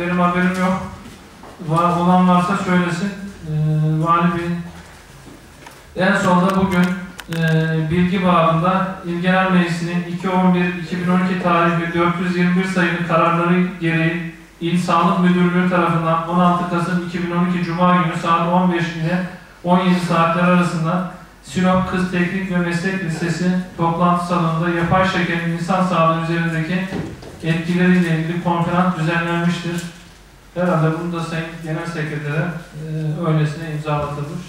Benim haberim yok. Var, olan varsa söylesin. Ee, Vali Bey'in en sonunda bugün e, bilgi bağında İl Genel Meclisi'nin 2.11.2012 tarihli 421 sayılı kararları gereği İl Sağlık Müdürlüğü tarafından 16 Kasım 2012 Cuma günü saat 15 ile 17 saatler arasında Sinop Kız Teknik ve Meslek Lisesi toplantı salonunda yapay şekerin insan sağlığı üzerindeki etkileriyle ilgili konferans düzenlenmiştir. Herhalde bunu da Sayın Genel Sekreter'e e, öylesine imzalatılmış.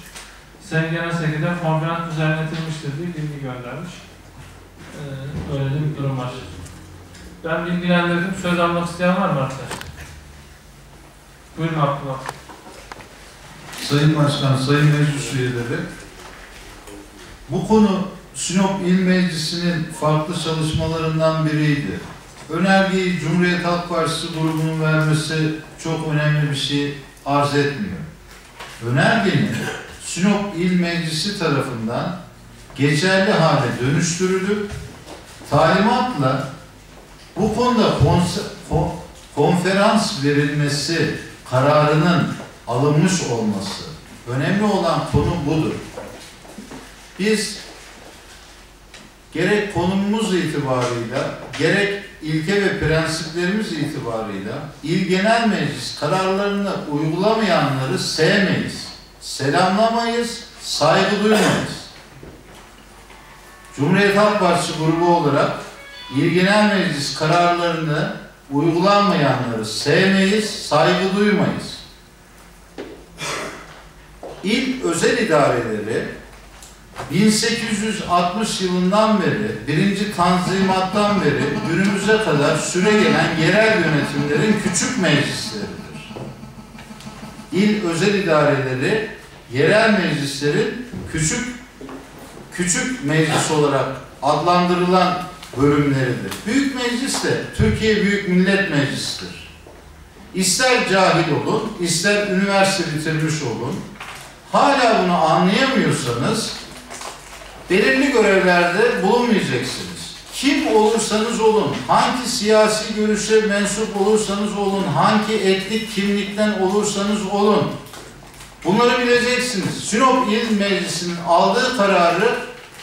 Sayın Genel Sekreter konferans düzenletilmiştir diye bilgi göndermiş. E, öyle de bir durum var. Ben bilgilendirdim. Söz almak isteyen var mı arkadaşlar? Buyurun Abdullah. Sayın Başkan, Sayın Meclis üyeleri, bu konu Sinop İl Meclisi'nin farklı çalışmalarından biriydi. Önergeyi Cumhuriyet Halk Partisi grubunun vermesi çok önemli bir şey arz etmiyor. Önergenin Sinop İl Meclisi tarafından geçerli hale dönüştürülüp talimatla bu konuda konferans verilmesi kararının alınmış olması. Önemli olan konu budur. Biz gerek konumumuz itibarıyla, gerek ilke ve prensiplerimiz itibarıyla İl Genel Meclis kararlarını uygulamayanları sevmeyiz, selamlamayız, saygı duymayız. Cumhuriyet Halk Partisi grubu olarak İl Genel Meclis kararlarını uygulanmayanları sevmeyiz, saygı duymayız. İl özel idareleri 1860 yılından beri, birinci tanzimattan beri günümüze kadar süre gelen yerel yönetimlerin küçük meclisleridir. İl özel idareleri yerel meclislerin küçük küçük meclis olarak adlandırılan bölümleridir. Büyük meclis de Türkiye Büyük Millet Meclisi'dir. İster cahil olun, ister üniversite bitirmiş olun, hala bunu anlayamıyorsanız belirli görevlerde bulunmayacaksınız. Kim olursanız olun, hangi siyasi görüşe mensup olursanız olun, hangi etnik kimlikten olursanız olun, bunları bileceksiniz. Sinop İl Meclisi'nin aldığı kararı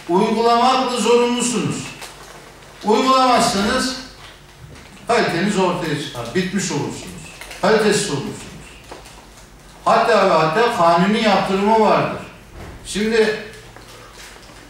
uygulamakla zorunlusunuz. Uygulamazsanız kaliteniz ortaya çıkar, bitmiş olursunuz, kalitesiz olursunuz. Hatta ve hatta kanuni yaptırımı vardır. Şimdi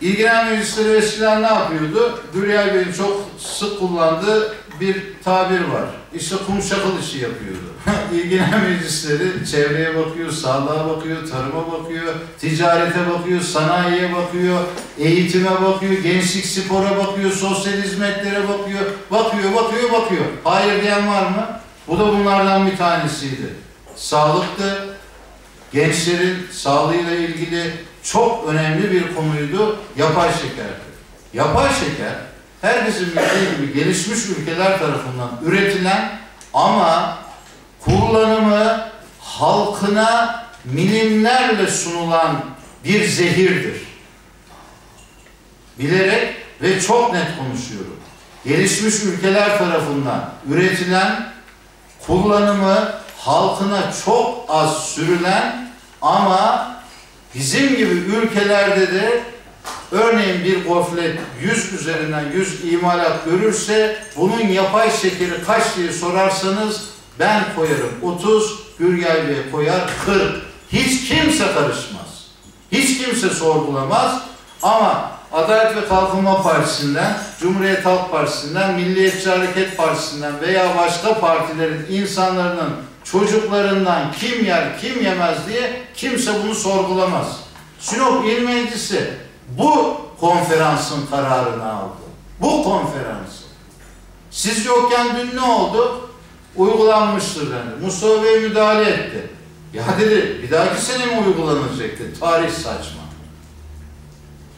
İlgilenen meclisleri eskiden ne yapıyordu? Gülyay Bey'in çok sık kullandığı bir tabir var. İşte kum şakıl işi yapıyordu. İlgilenen meclisleri çevreye bakıyor, sağlığa bakıyor, tarıma bakıyor, ticarete bakıyor, sanayiye bakıyor, eğitime bakıyor, gençlik spora bakıyor, sosyal hizmetlere bakıyor, bakıyor, bakıyor, bakıyor. Hayır diyen var mı? Bu da bunlardan bir tanesiydi. Sağlıktı, gençlerin sağlığıyla ilgili çok önemli bir konuydu yapay şekerdi. Yapay şeker herkesin bildiği gibi gelişmiş ülkeler tarafından üretilen ama kullanımı halkına milimlerle sunulan bir zehirdir. Bilerek ve çok net konuşuyorum. Gelişmiş ülkeler tarafından üretilen kullanımı halkına çok az sürülen ama bizim gibi ülkelerde de örneğin bir goflet 100 üzerinden 100 imalat görürse bunun yapay şekeri kaç diye sorarsanız ben koyarım 30, Gürgel Bey koyar 40. Hiç kimse karışmaz. Hiç kimse sorgulamaz ama Adalet ve Kalkınma Partisi'nden, Cumhuriyet Halk Partisi'nden, Milliyetçi Hareket Partisi'nden veya başka partilerin insanların çocuklarından kim yer kim yemez diye kimse bunu sorgulamaz. Sinop İl Meclisi bu konferansın kararını aldı. Bu konferansı. Siz yokken dün ne oldu? Uygulanmıştır dendi. Mustafa Bey müdahale etti. Ya dedi bir dahaki sene mi uygulanacaktı? Tarih saçma.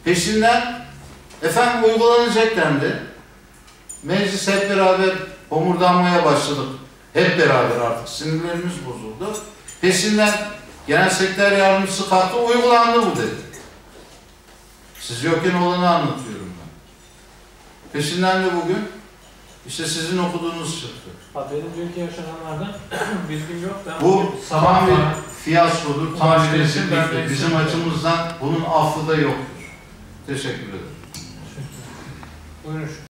Peşinden efendim uygulanacak dendi. Meclis hep beraber homurdanmaya başladık. Hep beraber artık sinirlerimiz bozuldu. Peşinden genel sekreter yardımcısı kalktı, uygulandı bu dedi. Siz yokken olanı anlatıyorum ben. Peşinden de bugün İşte sizin okuduğunuz çıktı. Ha, benim dünkü yaşananlardan bilgim yok da. Bu sabah tam bir fiyaskodur, tam bir de Bizim açımızdan bunun affı da yoktur. Teşekkür ederim. Buyurun.